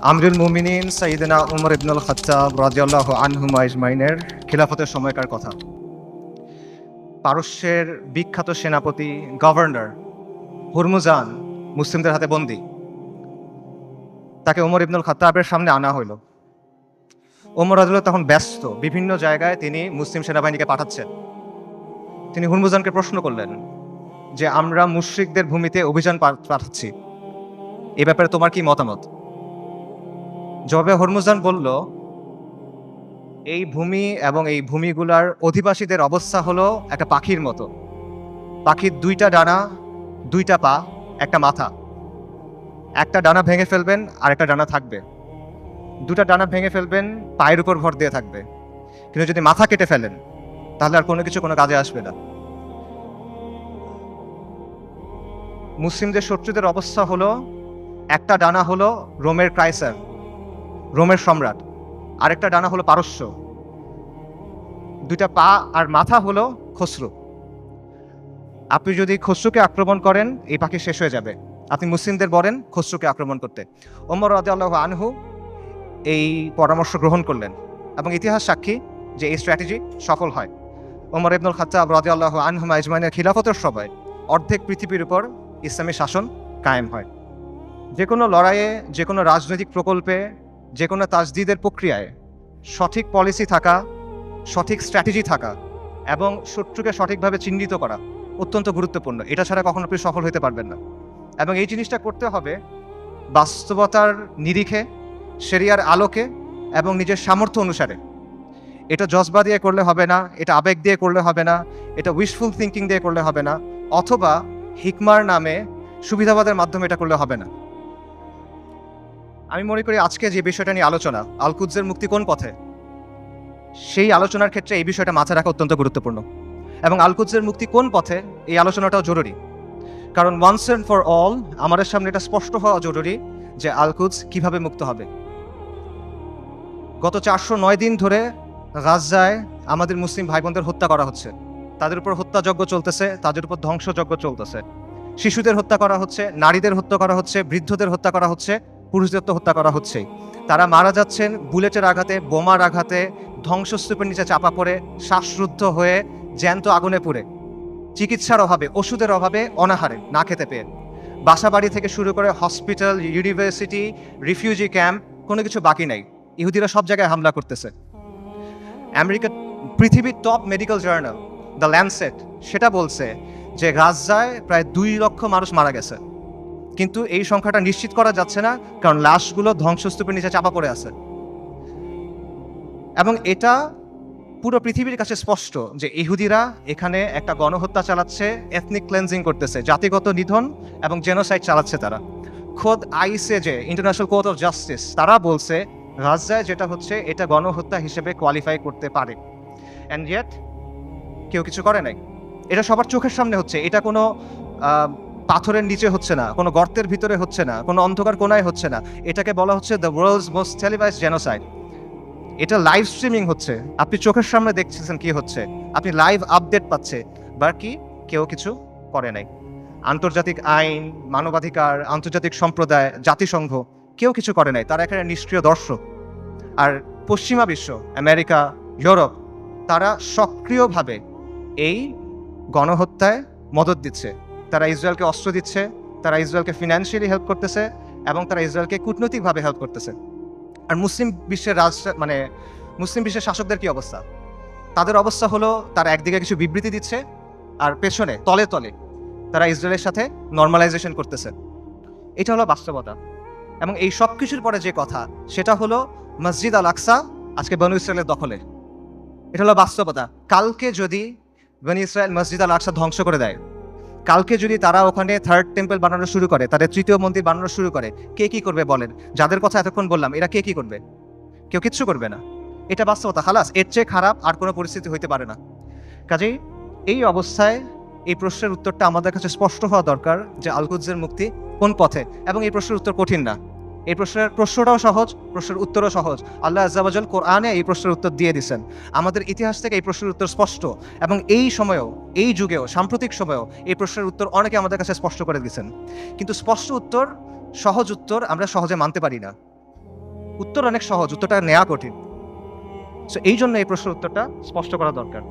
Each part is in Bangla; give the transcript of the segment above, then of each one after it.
আমরুল মুমিনিন সাইদিনা উমর ইবনুল খত্তাব রাজিয়াল্লাহ আনহুমা ইজমাইনের খিলাফতের সময়কার কথা। পারস্যের বিখ্যাত সেনাপতি গভর্নর হুরমুজান মুসলিমদের হাতে বন্দী। তাকে ওমর ইবনুল খত্তাবের সামনে আনা হইল। ওমর রাজুল্লাহ তখন ব্যস্ত। বিভিন্ন জায়গায় তিনি মুসলিম সেনাবাহিনীকে পাঠাচ্ছেন। তিনি হুরমুজানকে প্রশ্ন করলেন যে, আমরা মুশ্রিকদের ভূমিতে অভিযান পাঠাচ্ছি। এ ব্যাপারে তোমার কি মতামত? জবাবে হরমুজান বলল, এই ভূমি এবং এই ভূমিগুলার অধিবাসীদের অবস্থা হলো একটা পাখির মতো। পাখির দুইটা ডানা, দুইটা পা, একটা মাথা। একটা ডানা ভেঙে ফেলবেন আর একটা ডানা থাকবে। দুটা ডানা ভেঙে ফেলবেন, পায়ের উপর ভর দিয়ে থাকবে। কিন্তু যদি মাথা কেটে ফেলেন, তাহলে আর কোনো কিছু কোনো কাজে আসবে না। মুসলিমদের শত্রুদের অবস্থা হলো, একটা ডানা হলো রোমের ক্রাইসার। রোমের সম্রাট। আরেকটা ডানা হলো পারস্য। দুইটা পা আর মাথা হলো খসরু। আপনি যদি খসরুকে আক্রমণ করেন, এই পাখি শেষ হয়ে যাবে। আপনি মুসলিমদের বলেন খসরুকে আক্রমণ করতে। ওমর রাজা আল্লাহ আনহু এই পরামর্শ গ্রহণ করলেন এবং ইতিহাস সাক্ষী যে এই স্ট্র্যাটেজি সফল হয়। ওমর ইবনুল খাত্তাব রাজা আল্লাহ আনহুমা ইজমাইনের খিলাফতের সবাই অর্ধেক পৃথিবীর উপর ইসলামী শাসন কায়েম হয়। যে কোনো লড়াইয়ে, যে কোনো রাজনৈতিক প্রকল্পে যে কোনো তাজদিদের প্রক্রিয়ায় সঠিক পলিসি থাকা, সঠিক স্ট্র্যাটেজি থাকা এবং শত্রুকে সঠিকভাবে চিহ্নিত করা অত্যন্ত গুরুত্বপূর্ণ। এটা ছাড়া কখনো আপনি সফল হতে পারবেন না। এবং এই জিনিসটা করতে হবে বাস্তবতার নিরিখে, সেরিয়ার আলোকে এবং নিজের সামর্থ্য অনুসারে। এটা জজবা দিয়ে করলে হবে না, এটা আবেগ দিয়ে করলে হবে না, এটা উইশফুল থিঙ্কিং দিয়ে করলে হবে না, অথবা হিকমার নামে সুবিধাবাদের মাধ্যমে এটা করলে হবে না। আমি মনে করি আজকে যে বিষয়টা নিয়ে আলোচনা আলকুজ্জের মুক্তি কোন পথে? সেই আলোচনার ক্ষেত্রে এই বিষয়টা মাথায় রাখা অত্যন্ত গুরুত্বপূর্ণ। এবং আলকুজ্জের মুক্তি কোন পথে? এই আলোচনাটাও জরুরি। কারণ ওয়ান্স অ্যান্ড ফর অল আমাদের সামনে এটা স্পষ্ট হওয়া জরুরি যে আলকুজ কীভাবে মুক্ত হবে। গত চারশো নয় দিন ধরে গাজায় আমাদের মুসলিম ভাই বোনদের হত্যা করা হচ্ছে। তাদের উপর হত্যাযজ্ঞ চলতেছে, তাদের উপর ধ্বংসযজ্ঞ চলতেছে। শিশুদের হত্যা করা হচ্ছে, নারীদের হত্যা করা হচ্ছে, বৃদ্ধদের হত্যা করা হচ্ছে। পুরুষদের হত্যা করা হচ্ছে। তারা মারা যাচ্ছেন, বুলেটের আঘাতে, বোমার আঘাতে, ধ্বংসস্তূপের নিচে চাপা পড়ে, শ্বাসরুদ্ধ হয়ে জ্যান্ত আগুনে পুড়ে। চিকিৎসার অভাবে, ওষুধের অভাবে অনাহারে, না খেতে পেয়ে। বাসাবাড়ি থেকে শুরু করে হসপিটাল, ইউনিভার্সিটি, রিফিউজি ক্যাম্প, কোনো কিছু বাকি নাই। ইহুদিরা সব জায়গায় হামলা করতেছে। আমেরিকা পৃথিবীর top medical journal, the Lancet সেটা বলছে যে গাজায় প্রায় দুই লক্ষ মানুষ মারা গেছে। কিন্তু এই সংখ্যাটা নিশ্চিত করা যাচ্ছে না, কারণ লাশগুলো ধ্বংসস্তূপের নিচে চাপা পড়ে আছে। এবং এটা পুরো পৃথিবীর কাছে স্পষ্ট যে ইহুদিরা এখানে একটা গণহত্যা চালাচ্ছে এথনিক ক্লেন্সিং করতেছে, জাতিগত নিধন এবং জেনোসাইড চালাচ্ছে তারা। খোদ আইসে যে ইন্টারন্যাশনাল কোর্ট অফ জাস্টিস তারা বলছে গাজায় যেটা হচ্ছে এটা গণহত্যা হিসেবে কোয়ালিফাই করতে পারে। অ্যান্ড ইয়েট কেউ কিছু করে নাই। এটা সবার চোখের সামনে হচ্ছে। এটা কোনো পাথরের নিচে হচ্ছে না, কোনো গর্তের ভিতরে হচ্ছে না, কোনো অন্ধকার কোনায় হচ্ছে না। এটাকে বলা হচ্ছে the world's most televise genocide এটা লাইভ স্ট্রিমিং হচ্ছে। আপনি চোখের সামনে দেখছেন কি হচ্ছে। আপনি লাইভ আপডেট পাচ্ছে, বা কি কেউ কিছু করে নাই। আন্তর্জাতিক আইন, মানবাধিকার, আন্তর্জাতিক সম্প্রদায়, জাতিসংঘ, কেউ কিছু করে নাই। তারা এখানে নিষ্ক্রিয় দর্শক। আর পশ্চিমা বিশ্ব, আমেরিকা, ইউরোপ, তারা সক্রিয়ভাবে এই গণহত্যায় মদত দিচ্ছে। তারা ইসরায়েলকে অস্ত্র দিচ্ছে, তারা ইসরায়েলকে ফিনান্সিয়ালি হেল্প করতেছে এবং তারা ইসরায়েলকে কূটনৈতিকভাবে হেল্প করতেছে। আর মুসলিম বিশ্বের রাজ মানে মুসলিম বিশ্বের শাসকদের কি অবস্থা? তাদের অবস্থা হলো, তারা একদিকে কিছু বিবৃতি দিচ্ছে, আর পেছনে, তলে তলে, তারা ইসরায়েলের সাথে নর্মালাইজেশন করতেছে। এটা হলো বাস্তবতা। এবং এই সব কিছুর পরে যে কথা, সেটা হলো মসজিদ আল আকসা আজকে বনু ইসরায়েলের দখলে। এটা হলো বাস্তবতা। কালকে যদি বনি ইসরায়েল মসজিদ আল আকসা ধ্বংস করে দেয় কালকে যদি তারা ওখানে থার্ড টেম্পল বানানো শুরু করে, তাদের তৃতীয় মন্দির বানানো শুরু করে, কে কি করবে বলেন? যাদের কথা এতক্ষণ বললাম, এরা কে কি করবে? কেউ কিচ্ছু করবে না। এটা বাস্তবতা, খালাস, এর চেয়ে খারাপ আর কোনো পরিস্থিতি হইতে পারে না। কাজেই এই অবস্থায় এই প্রশ্নের উত্তরটা আমাদের কাছে স্পষ্ট হওয়া দরকার যে আলকুজের মুক্তি কোন পথে, এবং এই প্রশ্নের উত্তর কঠিন না। এই প্রশ্নের প্রশ্নটাও সহজ, প্রশ্নের উত্তরও সহজ। আল্লাহ আজাবাজল কোরআনে এই প্রশ্নের উত্তর দিয়ে দিছেন। আমাদের ইতিহাস থেকে এই প্রশ্নের উত্তর স্পষ্ট এবং এই সময়েও, এই যুগেও, সাম্প্রতিক সময়েও এই প্রশ্নের উত্তর অনেকে আমাদের কাছে স্পষ্ট করে দিয়েছেন। কিন্তু স্পষ্ট উত্তর, সহজ উত্তর আমরা সহজে মানতে পারি না। উত্তর অনেক সহজ, উত্তরটা নেওয়া কঠিন। সো এই জন্য এই প্রশ্নের উত্তরটা স্পষ্ট করা দরকার।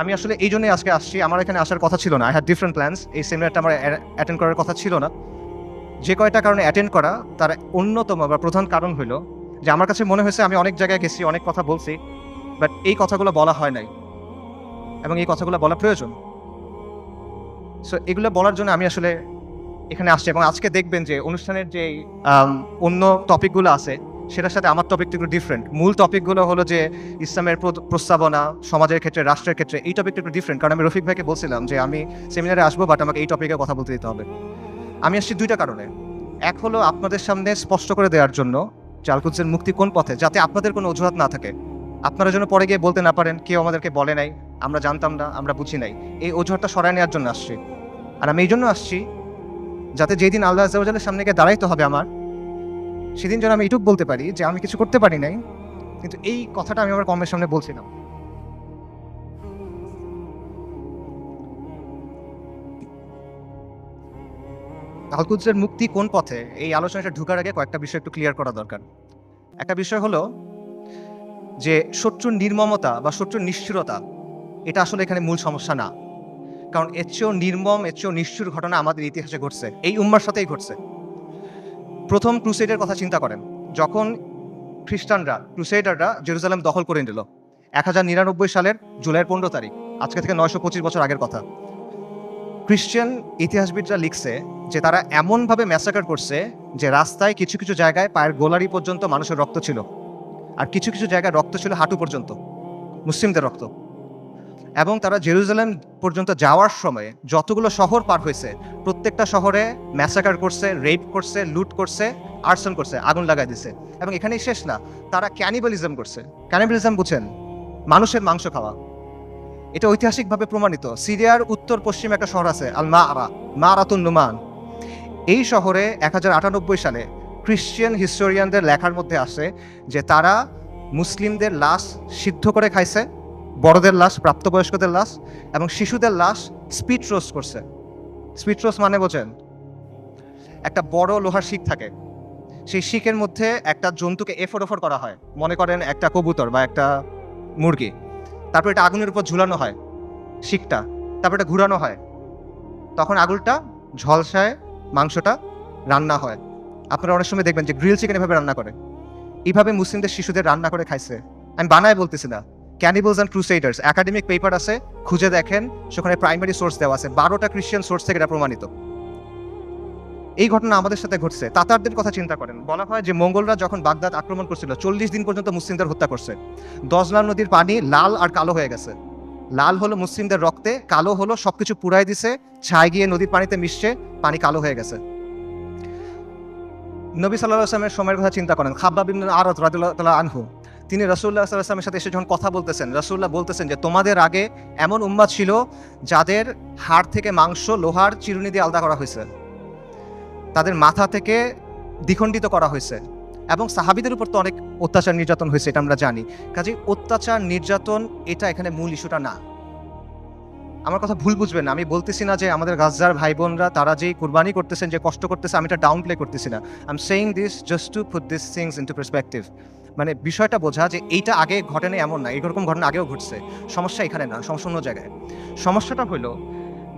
আমি আসলে এই জন্যই আজকে আসছি। আমার এখানে আসার কথা ছিল না। আই হ্যাড ডিফারেন্ট প্ল্যান্স এই সেমিনারটা আমার অ্যাটেন্ড করার কথা ছিল না। যে কয়টা কারণে অ্যাটেন্ড করা, তার অন্যতম বা প্রধান কারণ হলো যে আমার কাছে মনে হয়েছে আমি অনেক জায়গায় গেছি, অনেক কথা বলছি বাট এই কথাগুলো বলা হয় নাই। এবং এই কথাগুলো বলা প্রয়োজন। সো এগুলো বলার জন্য আমি আসলে এখানে আসছি এবং আজকে দেখবেন যে অনুষ্ঠানের যে অন্য টপিকগুলো আছে, সেটার সাথে আমার টপিকটা একটু ডিফারেন্ট মূল টপিকগুলো হলো যে ইসলামের প্র- প্রস্তাবনা, সমাজের ক্ষেত্রে, রাষ্ট্রের ক্ষেত্রে, এই টপিকটা একটু ডিফারেন্ট কারণ আমি রফিক ভাইকে বলছিলাম যে আমি সেমিনারে আসব বাট আমাকে এই টপিকে কথা বলতে দিতে হবে। আমি আসছি দুইটা কারণে। এক হলো আপনাদের সামনে স্পষ্ট করে দেওয়ার জন্য যে মুক্তি কোন পথে, যাতে আপনাদের কোনো অজুহাত না থাকে। আপনারা যেন পরে গিয়ে বলতে না পারেন, কেউ আমাদেরকে বলে নাই, আমরা জানতাম না, আমরা বুঝি নাই। এই অজুহাতটা সরায় নেওয়ার জন্য আসছি। আর আমি এই জন্য আসছি যাতে যেদিন আল্লাহ আজালের সামনে গিয়ে দাঁড়াইতে হবে আমার, সেদিন যেন আমি এটুক বলতে পারি যে আমি কিছু করতে পারি নাই, কিন্তু এই কথাটা আমি আমার কমের সামনে বলছিলাম। আলকুদ্সের মুক্তি কোন পথে? এই আলোচনাটা ঢুকার আগে কয়েকটা বিষয় একটু ক্লিয়ার করা দরকার। একটা বিষয় হলো যে শত্রুর নির্মমতা বা শত্রুর নিষ্ঠুরতা এটা আসলে এখানে মূল সমস্যা না। কারণ এর চেয়েও নির্মম, এর চেয়েও নিষ্ঠুর ঘটনা আমাদের ইতিহাসে ঘটছে। এই উম্মার সাথেই ঘটছে। প্রথম ক্রুসেডের কথা চিন্তা করেন। যখন খ্রিস্টানরা, ক্রুসেডাররা জেরুজালেম দখল করে নিল। এক হাজার নিরানব্বই সালের জুলাইয়ের পনেরো তারিখ, আজকে থেকে নয়শো পঁচিশ বছর আগের কথা। খ্রিস্টান ইতিহাসবিদরা লিখছে যে তারা এমনভাবে ম্যাসাকার করছে যে রাস্তায় কিছু কিছু জায়গায় পায়ের গোলারি পর্যন্ত মানুষের রক্ত ছিল আর কিছু কিছু জায়গায় রক্ত ছিল হাঁটু পর্যন্ত, মুসলিমদের রক্ত। এবং তারা জেরুজালেম পর্যন্ত যাওয়ার সময় যতগুলো শহর পার হয়েছে, প্রত্যেকটা শহরে ম্যাসাকার করছে রেপ করছে লুট করছে আর্সন করছে, আগুন লাগাই দিছে। এবং এখানেই শেষ না, তারা ক্যানিবালিজম করছে। ক্যানিবালিজম বুঝেন, মানুষের মাংস খাওয়া। এটা ঐতিহাসিকভাবে প্রমাণিত। সিরিয়ার উত্তর পশ্চিম একটা শহর আছে আল মা আরা মা আরাতুন নুমান। এই শহরে এক হাজার আটানব্বই সালে খ্রিশ্চিয়ান হিস্টোরিয়ানদের লেখার মধ্যে আসে যে তারা মুসলিমদের লাশ সিদ্ধ করে খাইছে, বড়দের লাশ, প্রাপ্তবয়স্কদের লাশ এবং শিশুদের লাশ স্পিড রোস্ট করছে। স্পিড রোস্ট মানে বোঝেন, একটা বড় লোহার শিক থাকে। সেই শিকের মধ্যে একটা জন্তুকে এফর ওফর করা হয়। মনে করেন একটা কবুতর বা একটা মুরগি। তারপর এটা আগুনের উপর ঝুলানো হয়, শিকটা, তারপর এটা ঘুরানো হয়। তখন আগুনটা, ঝলসায় মাংসটা রান্না হয়। আপনারা অনেক সময় দেখবেন যে গ্রিল চিকেন এভাবে রান্না করে। এইভাবে মুসলিমদের শিশুদের রান্না করে খাইছে। আমি বানায় বলতেছি না। Cannibals and crusaders academic paper আছে, খুঁজে দেখেন, সেখানে প্রাইমারি সোর্স দেওয়া আছে। বারোটা খ্রিস্টান সোর্স থেকে এটা প্রমাণিত। এই ঘটনা আমাদের সাথে ঘটছে। তাতারদের কথা চিন্তা করেন। বলা হয় যে মঙ্গলরা যখন বাগদাদ আক্রমণ করছিল, চল্লিশ দিন পর্যন্ত মুসলিমদের হত্যা করছে। দজলাম নদীর পানি লাল আর কালো হয়ে গেছে। লাল হলো মুসলিমদের রক্তে, কালো হলো সবকিছু পুরাই দিছে, ছাই গিয়ে নদীর পানিতে মিশছে, পানি কালো হয়ে গেছে। নবী সাল্লাহ আসলামের সময়ের কথা চিন্তা করেন। খাব্বাব ইবনে আরত রাদিয়াল্লাহু আনহু, তিনি রসুল্লাহ ওয়াসাল্লামের সাথে এসে যখন কথা বলতেছেন রসুল্লাহ বলতেছেন যে, তোমাদের আগে এমন উম্মাদ ছিল যাদের হাড় থেকে মাংস, লোহার চিরুনি দিয়ে আলাদা করা হয়েছে। তাদের মাথা থেকে দ্বিখণ্ডিত করা হয়েছে এবং সাহাবিদের উপর তো অনেক অত্যাচার নির্যাতন হয়েছে, এটা আমরা জানি। কাজে অত্যাচার, নির্যাতন, এটা এখানে মূল ইস্যুটা না। আমার কথা ভুল বুঝবেন না। আমি বলতেছি না যে আমাদের গাজার ভাই বোনরা তারা যেই কুরবানি করতেছেন, যে কষ্ট করতেছে, আমি এটা ডাউন প্লে করতেছি না। I am saying this just to put this things into perspective মানে বিষয়টা বোঝা যে এইটা আগে ঘটেনি, এমন না। এরকম ঘটনা আগেও ঘটছে। সমস্যা এখানে না সমস্যা অন্য জায়গায়। সমস্যাটা হলো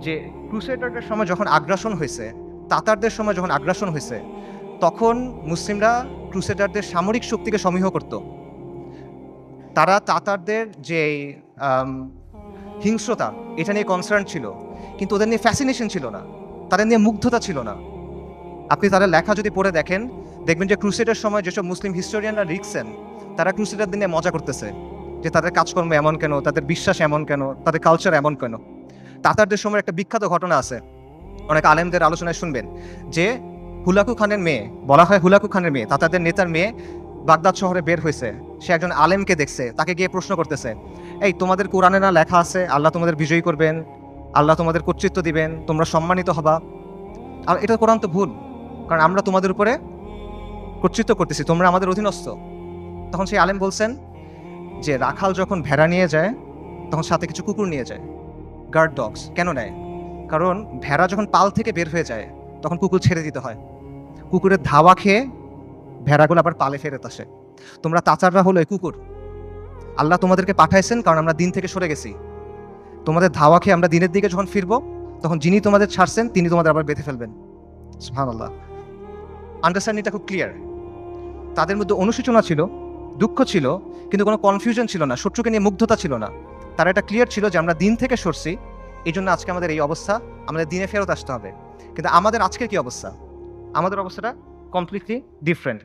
যে ক্রুসেডারদের সময় যখন আগ্রাসন হয়েছে তাতারদের সময় যখন আগ্রাসন হয়েছে, তখন মুসলিমরা ক্রুসেডারদের সামরিক শক্তিকে সমীহ করত। তারা তাতারদের যে হিংস্রতা, এটা নিয়ে কনসার্ন ছিল, কিন্তু ওদের নিয়ে ফ্যাসিনেশন ছিল না। তাদের নিয়ে মুগ্ধতা ছিল না। আপনি তাদের লেখা যদি পড়ে দেখেন, দেখবেন যে ক্রুসেডের সময় যেসব মুসলিম হিস্টোরিয়ানরা লিখছেন, তারা ক্রুসেডারদের নিয়ে মজা করতেছে, যে তাদের কাজকর্ম এমন কেন, তাদের বিশ্বাস এমন কেন, তাদের কালচার এমন কেন। তাতারদের সময় একটা বিখ্যাত ঘটনা আছে। অনেক আলেমদের আলোচনায় শুনবেন যে হুলাকু খানের মেয়ে, বলা হয় হুলাকু খানের মেয়ে তাতাদের নেতার মেয়ে বাগদাদ শহরে বের হয়েছে। সে একজন আলেমকে দেখছে, তাকে গিয়ে প্রশ্ন করতেছে, এই, তোমাদের কোরআনে না লেখা আছে, আল্লাহ তোমাদের বিজয়ী করবেন, আল্লাহ তোমাদের কর্তৃত্ব দিবেন, তোমরা সম্মানিত হবা? আর এটা কোরআন তো ভুল, কারণ আমরা তোমাদের উপরে কর্তৃত্ব করতেছি, তোমরা আমাদের অধীনস্থ। তখন সেই আলেম বলছেন যে, রাখাল যখন ভেড়া নিয়ে যায়, তখন সাথে কিছু কুকুর নিয়ে যায়, গার্ড ডগস, কেন নেয়? কারণ ভেড়া যখন পাল থেকে বের হয়ে যায়, তখন কুকুর ছেড়ে দিতে হয়। কুকুরের ধাওয়া খেয়ে ভেড়াগুলো আবার পালে ফেরত আসে। তোমরা তাচাররা হলো এই কুকুর। আল্লাহ তোমাদেরকে পাঠাইছেন কারণ আমরা দিন থেকে সরে গেছি। তোমাদের ধাওয়া খেয়ে আমরা দিনের দিকে যখন ফিরবো, তখন যিনি তোমাদের ছাড়ছেন, তিনি তোমাদের আবার বেঁধে ফেলবেন। আল্লাহ আন্ডারস্ট্যান্ডিংটা খুব ক্লিয়ার তাদের মধ্যে অনুশোচনা ছিল, দুঃখ ছিল, কিন্তু কোনো কনফিউশন ছিল না, শত্রুকে নিয়ে মুগ্ধতা ছিল না। তারা এটা ক্লিয়ার ছিল যে আমরা দিন থেকে সরছি এই জন্য আজকে আমাদের এই অবস্থা, আমাদের দিনে ফেরত আসতে হবে। কিন্তু আমাদের আজকের কি অবস্থা? আমাদের অবস্থাটা কমপ্লিটলি ডিফারেন্ট